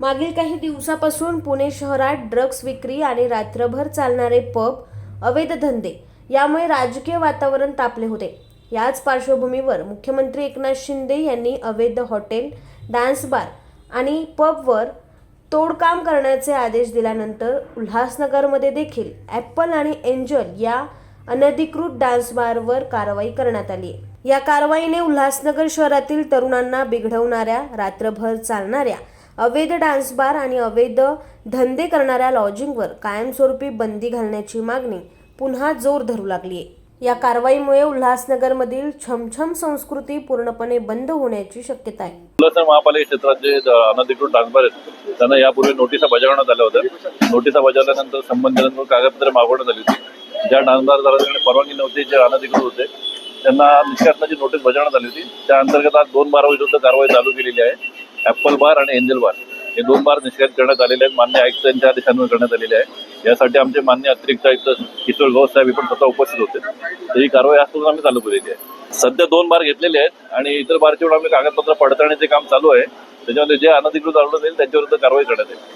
मागील काही दिवसापासून पुणे शहरात ड्रग्ज विक्री आणि रात्रभर चालणारे पब अवैध धंदे यामुळे राजकीय वातावरण तापले होते. याच पार्श्वभूमीवर मुख्यमंत्री एकनाथ शिंदे यांनी अवैध हॉटेल डान्स बार आणि पबवर तोडकाम करण्याचे आदेश दिल्यानंतर उल्हासनगरमध्ये देखील ॲपल आणि एंजल या अनधिकृत डान्स बारवर कारवाई करण्यात आली आहे. या कारवाईने उल्हासनगर शहरातील तरुणांना बिघडवणाऱ्या रात्रभर चालणाऱ्या अवैध डान्स बार आणि अवैध धंदे करणाऱ्या लॉजिंगवर कायमस्वरूपी बंदी घालण्याची मागणी पुन्हा जोर धरू लागली आहे या कारवाईमुळे उल्हासनगरमधील छमछम संस्कृती पूर्णपणे बंद होण्याची शक्यता आहे. उल्हासनगर महापालिका क्षेत्रात जे ज- अनधिकृत डान्सबार आहेत त्यांना यापूर्वी नोटिसा बजावण्यात आल्या होत्या. नोटिसा बजावल्यानंतर संबंधितांवर कागदपत्रे मागवण्यात आली होती. ज्या डान्सबारदारांकडे परवानगी नव्हती जे अनधिकृत होते त्यांना निष्कासनाची नोटीस बजावण्यात आली होती. त्या अंतर्गत आज दोन बारा विरुद्ध कारवाई चालू केलेली आहे. ॲपल बार आणि एंजल बार हे दोन बार निष्कासित करण्यात आलेले आहेत. मान्य आयुक्तांच्या आदेशांवर करण्यात आलेले आहे. यासाठी आमचे मान्य अतिरिक्त आयुक्त किशोर गौस साहेब हे पण स्वतः उपस्थित होते. तर ही कारवाई आज आम्ही चालू केलेली आहे. सध्या दोन बार घेतलेले आहेत आणि इतर बारचे आम्ही कागदपत्र पडताळण्याचे काम चालू आहे. त्याच्यामध्ये जे अनधिकृत आढळून येईल त्यांच्याविरुद्ध कारवाई करण्यात येईल.